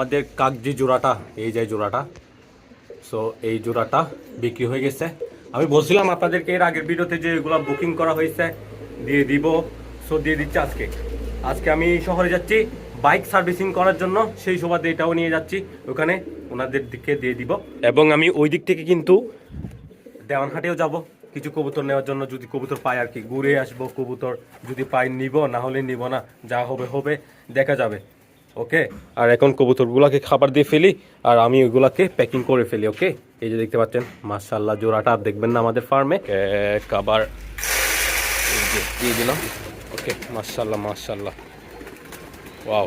আমাদের কাগজি জোড়াটা, এই যে জোড়াটা। সো এই জোড়াটা বিক্রি হয়ে গেছে। আমি বলছিলাম আপনাদেরকে এর আগের ভিডিওতে যে এগুলো বুকিং করা হয়েছে, দিয়ে দিব। সো দিয়ে দিচ্ছি আজকে। আজকে আমি শহরে যাচ্ছি বাইক সার্ভিসিং করার জন্য। সেই সুবাদে এটাও নিয়ে যাচ্ছি, ওখানে ওনাদের দিকে দিয়ে দিব। এবং আমি ওই দিক থেকে কিন্তু দেওয়ানহাটেও যাব। কিছু কবুতর নেওয়ার জন্য যদি কবুতর পাই আর কি। ঘুরে আসব, কবুতর যদি পাই নিব, না হলে নিব না। যা হবে হবে, দেখা যাবে। ওকে আর এখন কবুতরগুলোকে খাবার দিয়ে ফেলি আর আমি ওইগুলাকে প্যাকিং করে ফেলি ওকে এই যে দেখতে পাচ্ছেন মার্শাল্লাহ জোড়াটা আর দেখবেন না আমাদের ফার্মে খাবার দিয়ে দিলাম। ওকে মার্শাল্লাহ মার্শাল্লাহ ওয়াও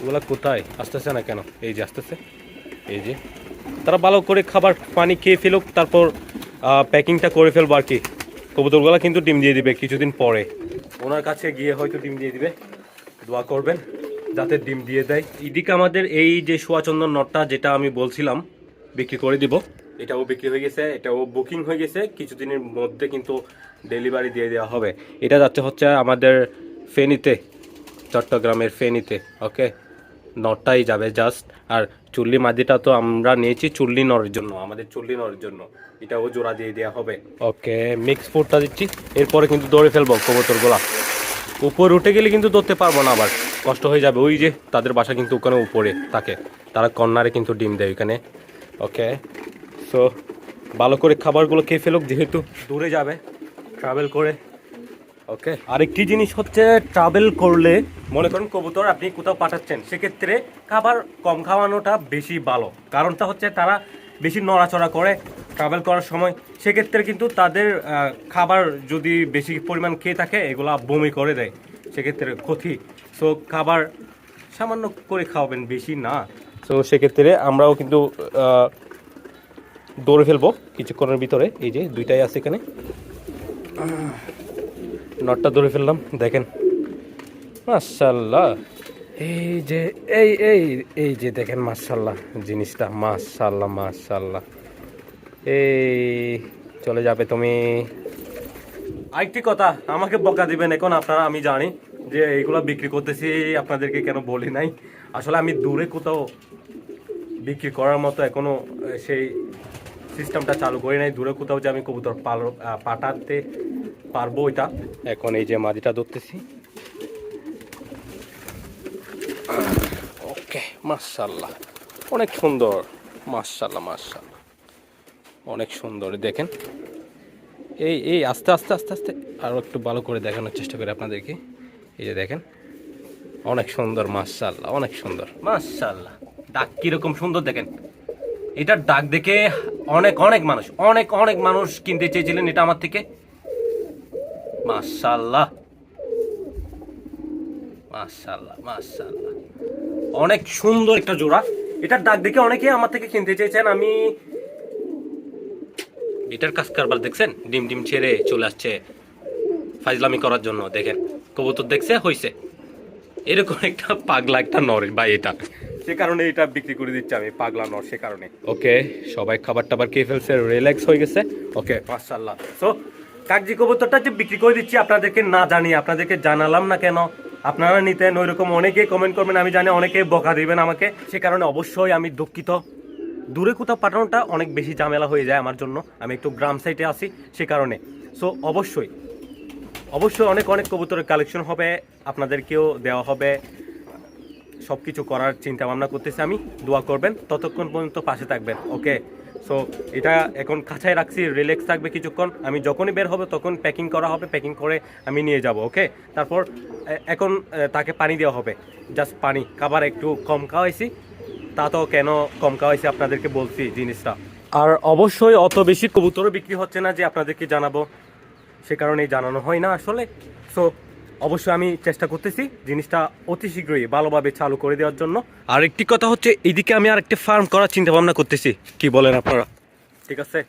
ওগুলা কোথায়? আসতেছে না কেন? এই যে আসতেছে। এই যে। তারা ভালো করে খাবার পানি খেয়ে ফেলুক তারপর প্যাকিংটা করে ফেলব আর কি। কবুতরগুলো কিন্তু ডিম দিয়ে দিবে কিছুদিন পরে। ওনার কাছে গিয়ে হয়তো ডিম দিয়ে দিবে। দোয়া করবেন, যাতে ডিম দিয়ে দেয়। এদিকে আমাদের এই যে সোয়াচন্দন নটটা যেটা আমি বলছিলাম, বিক্রি করে দিব। এটাও বিক্রি হয়ে গেছে, এটাও বুকিং হয়ে গেছে। কিছুদিনের মধ্যে কিন্তু ডেলিভারি দিয়ে দেওয়া হবে। এটা যাচ্ছে হচ্ছে আমাদের ফেনীতে, চট্টগ্রামের ফেনীতে, ওকে? নটটাই যাবে জাস্ট আর চুল্লি মাদিটা তো আমরা নিয়েছি চুল্লি নরের জন্য, আমাদের চুল্লি নরের জন্য। এটাও জোড়া দিয়ে দেওয়া হবে। ওকে মিক্স ফুডটা দিচ্ছি। এরপরে কিন্তু দৌড়ে ফেলব কবুতরগুলা। উপর উঠে গেলে কিন্তু ধরতে পারব না আবার। কষ্ট হয়ে যাবে। ওই যে তাদের বাসা কিন্তু ওখানে উপরে থাকে। তারা কর্নারে কিন্তু ডিম দেয় ওখানে ওকে সো ভালো করে খাবারগুলো খেয়ে ফেলুক, যেহেতু দূরে যাবে ট্রাভেল করে। ওকে আরেকটি জিনিস হচ্ছে ট্রাভেল করলে, মনে করেন কবুতর আপনি কোথাও পাঠাচ্ছেন, সেক্ষেত্রে খাবার কম খাওয়ানোটা বেশি ভালো। কারণটা হচ্ছে তারা বেশি নড়াচড়া করে ট্রাভেল করার সময়, সেক্ষেত্রে কিন্তু তাদের খাবার যদি বেশি পরিমাণ খেয়ে থাকে, এগুলা বমি করে দেয়, সেক্ষেত্রে ক্ষতি। সো খাবার সামান্য করে খাওয়াবেন, বেশি না। সো সেক্ষেত্রে আমরাও কিন্তু দৌড়ে ফেলব কিছুক্ষণের ভিতরে। এই যে, দুইটাই আছে এখানে। নটটা দৌড়ে ফেললাম, দেখেন। মাশাল্লাহ। এই যে, এই এই এই যে দেখেন, মাশাল্লাহ, জিনিসটা, মাশাল্লাহ মাশাল্লাহ। এই চলে যাবে তুমি। আরেকটি কথা আমাকে বকা দিবেন এখন আপনারা আমি জানি যে এইগুলো বিক্রি করতেছি আপনাদেরকে কেন বলি নাই। আসলে আমি দূরে কোথাও বিক্রি করার মতো এখনও আহ, সেই সিস্টেমটা চালু করি নাই। দূরে কোথাও যে আমি কবুতর পাল পাঠাতে পারব ওইটা। এখন এই যে মাদিটা ধরতেছি। ওকে মাশাল্লাহ। অনেক সুন্দর। মাশাল্লাহ মাশাল্লাহ। অনেক সুন্দর। দেখেন। এই এই, আস্তে আস্তে আস্তে আস্তে আরও একটু ভালো করে দেখানোর চেষ্টা করি আপনাদেরকে। এই যে দেখেন। অনেক সুন্দর মাশাল্লাহ অনেক সুন্দর। মাশাল্লাহ ডাক কীরকম সুন্দর দেখেন। এটার ডাক দেখে অনেক অনেক মানুষ, অনেক অনেক মানুষ কিনতে চেয়েছিলেন এটা আমার থেকে। মাশাল্লাহ মাশাল্লাহ মাশাল্লাহ অনেক সুন্দর একটা জোড়া। এটার ডাক দেখে অনেকে আমার থেকে কিনতে চেয়েছেন। আমি এটার কাজ কারবার দেখছেন? ডিম ডিম ছেড়ে চলে আসছে ফাইজলামি করার জন্য দেখেন। কবুতর দেখছে হইছে। এরকম একটা পাগলা একটা নর বা এটা। সে কারণে এটা বিক্রি করে দিচ্ছি আমি পাগলা নর সে কারণে। ওকে সবাই খাবার টাবার খেয়ে ফেলছে রিল্যাক্স হয়ে গেছে। ওকে। মাশাল্লাহ সো কাগজি কবুতরটা যে বিক্রি করে দিচ্ছি আপনাদেরকে না জানি আপনাদেরকে জানালাম না কেন? আপনারা নিতেন ওইরকম অনেকেই কমেন্ট করবেন আমি জানি অনেকে বকা দিবেন আমাকে। সে কারণে অবশ্যই আমি দুঃখিত। দূরে কোথাও পাঠানোটা অনেক বেশি ঝামেলা হয়ে যায় আমার জন্য। আমি একটু গ্রাম সাইডে আছি সে কারণে। সো অবশ্যই অবশ্যই অনেক অনেক কবুতরের কালেকশন হবে, আপনাদেরকেও দেওয়া হবে। সব কিছু করার চিন্তা ভাবনা করতেছি আমি, দোয়া করবেন, ততক্ষণ পর্যন্ত পাশে থাকবেন ওকে সো এটা এখন কাছায় রাখছি রিল্যাক্স থাকবে কিছুক্ষণ, আমি যখনই বের হবে তখন প্যাকিং করা হবে প্যাকিং করে আমি নিয়ে যাব ওকে তারপর এখন তাকে পানি দেওয়া হবে জাস্ট পানি, খাবার একটু কম খাওয়াইছি তা তো কেন কম খাওয়াইছি আপনাদেরকে বলছি জিনিসটা। আর অবশ্যই অত বেশি কবুতরও বিক্রি হচ্ছে না যে আপনাদেরকে জানাব। সে কারণেই জানানো হয় না আসলে। সো অবশ্যই আমি চেষ্টা করতেছি জিনিসটা অতি শীঘ্রই ভালোভাবে চালু করে দেওয়ার জন্য। আর একটি কথা হচ্ছে এইদিকে আমি আরেকটি ফার্ম করার চিন্তা ভাবনা করতেছি। কি বলেন আপনারা? ঠিক আছে?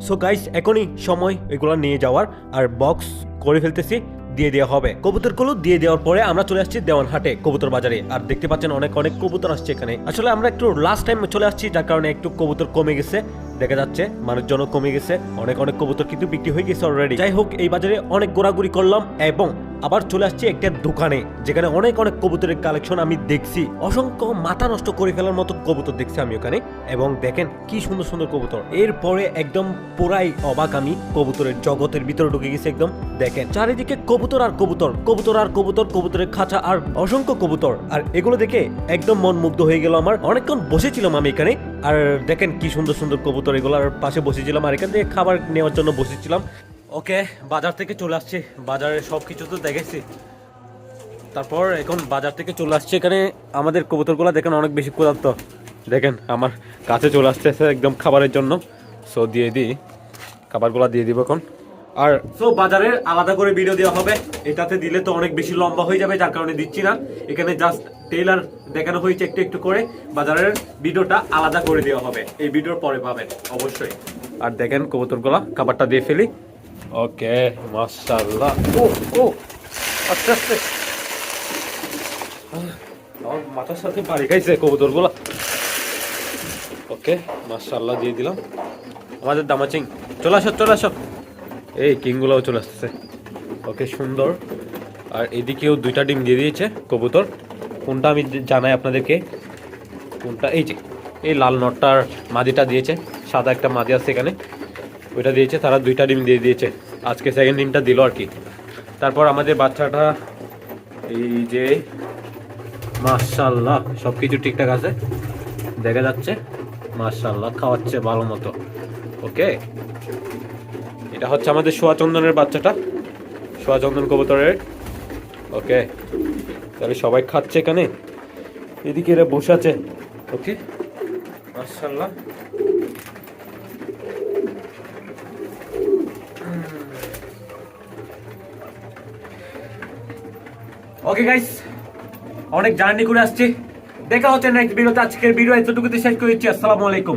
সো গাইস এখনই সময় এগুলো নিয়ে যাওয়ার। আর বক্স করে ফেলতেছি। দিয়ে দেওয়া হবে। কবুতর কবুতরগুলো দিয়ে দেওয়ার পরে আমরা চলে আসছি দেওয়ানহাটে কবুতর বাজারে। আর দেখতে পাচ্ছেন অনেক অনেক কবুতর আসছে এখানে। আসলে আমরা একটু লাস্ট টাইম চলে আসছি, যার কারণে একটু কবুতর কমে গেছে। দেখা যাচ্ছে মানুষজনও কমে গেছে। অনেক অনেক কবুতর কিন্তু বিক্রি হয়ে গেছে অলরেডি যাই হোক, এই বাজারে অনেক ঘোরাঘুরি করলাম এবং আবার চলে আসছি একটা দোকানে, যেখানে অনেক অনেক কবুতরের কালেকশন আমি দেখছি। অসংখ্য মাথা নষ্ট করে ফেলার মতো কবুতর দেখছি আমি ওখানে। এবং দেখেন কি সুন্দর সুন্দর কবুতর। এরপরে একদম পুরাই অবাক আমি কবুতরের জগতের ভিতরে ঢুকে গেছি একদম। দেখেন, চারিদিকে কবুতর আর কবুতর কবুতর আর কবুতর, কবুতরের খাঁচা আর অসংখ্য কবুতর। আর এগুলো দেখে একদম মন মুগ্ধ হয়ে গেল আমার। অনেকক্ষণ বসেছিলাম আমি এখানে। আর দেখেন কি সুন্দর সুন্দর কবুতর এগুলোর পাশে বসেছিলাম আর এখান থেকে খাবার নেওয়ার জন্য বসেছিলাম। ওকে, বাজার থেকে চলে আসছি। বাজারে সব কিছু তো দেখেছি। তারপর এখন বাজার থেকে চলে আসছে। এখানে আমাদের কবুতরগুলো দেখেন, অনেক বেশি ক্ষুধার্ত। দেখেন, আমার কাছে চলে আসছে একদম খাবারের জন্য। সো দিয়ে দিই। খাবারগুলো দিয়ে দিব এখন। আর সো বাজারের আলাদা করে ভিডিও দেওয়া হবে। এটাতে দিলে তো অনেক বেশি লম্বা হয়ে যাবে, যার কারণে দিচ্ছি না। এখানে জাস্ট টেইলার দেখানো হয়েছে একটু একটু করে। বাজারের ভিডিওটা আলাদা করে দেওয়া হবে। এই ভিডিওর পরে পাবেন, অবশ্যই। আর দেখেন কবুতরগুলো, খাবারটা দিয়ে ফেলি। ওকে মাশাআল্লাহ ও ও আস্তে আস্তে। আমার মাথার সাথে বাড়ি খাইছে কবুতরগুলো ওকে মাশাআল্লাহ দিয়ে দিলাম। আমাদের দামাচিং। চলে আসো চলে আসো। এই কিংগুলোও চলে আসতেছে। ওকে সুন্দর। আর এদিকেও দুইটা ডিম দিয়ে দিয়েছে কবুতর। কোনটা আমি জানাই আপনাদেরকে? কোনটা? এই যে, এই লাল নটটার মাদিটা দিয়েছে। সাদা একটা মাদি আছে এখানে। ওইটা দিয়েছে, তারা দুইটা ডিম দিয়ে দিয়েছে। আজকে সেকেন্ড ডিমটা দিল আর কি। তারপর আমাদের বাচ্চাটা, এই যে মাশাল্লাহ সব কিছু ঠিকঠাক আছে? দেখা যাচ্ছে মাশাল্লাহ খাওয়াচ্ছে ভালো মতো। ওকে? এটা হচ্ছে আমাদের সোয়াচন্দনের বাচ্চাটা সোয়াচন্দন কবুতরের। ওকে? তাহলে সবাই খাচ্ছে এখানে। এদিকে এরা বসে আছে। ওকে? মাশাল্লাহ ওকে গাইস অনেক জার্নি করে আসছি। দেখা হচ্ছে নেক্সট ভিডিওতে আজকের ভিডিও এতটুকুতে শেষ করে। দিচ্ছি আসসালামু আলাইকুম।